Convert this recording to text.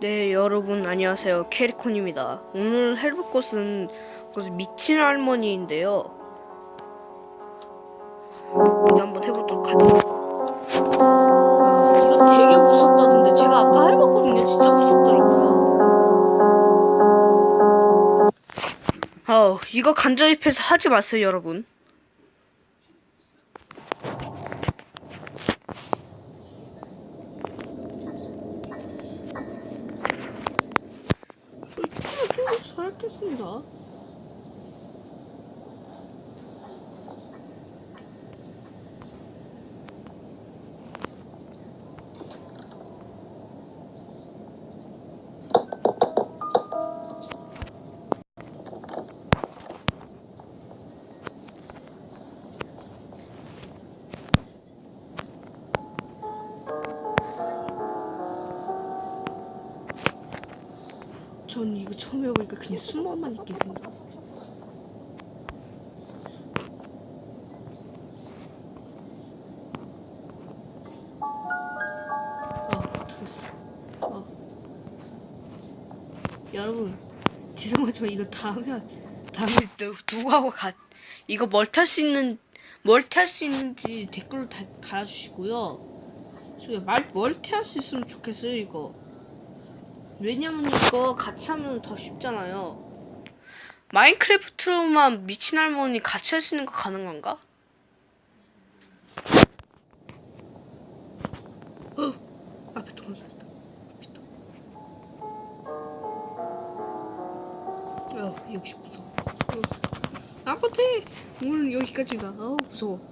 네, 여러분 안녕하세요. 캐리콘입니다. 오늘 해볼 곳은 미친 할머니인데요. 이제 한번 해보도록 하죠. 아, 이거 되게 무섭다던데 제가 아까 해봤거든요. 진짜 무섭더라고요. 어, 이거 간접입해서 하지 마세요, 여러분. 살겠습니다. 전 이거 처음 해보니까 그냥 숨어만 있겠습니다. 아, 못하겠어. 아. 여러분, 죄송하지만 이거 다음에, 다음에 누- 누구하고 가, 이거 뭘 탈 수 있는, 뭘 탈 수 있는지 댓글로 다, 달아주시고요. 말, 멀티 할 수 있으면 좋겠어요, 이거. 왜냐면 이거 같이 하면 더 쉽잖아요. 마인크래프트로만 미친 할머니 같이 할 수 있는 거 가능한가? 어, 앞에. 앞에 또. 어, 역시 무서워. 어. 아파트 오늘 여기까지가. 어, 무서워.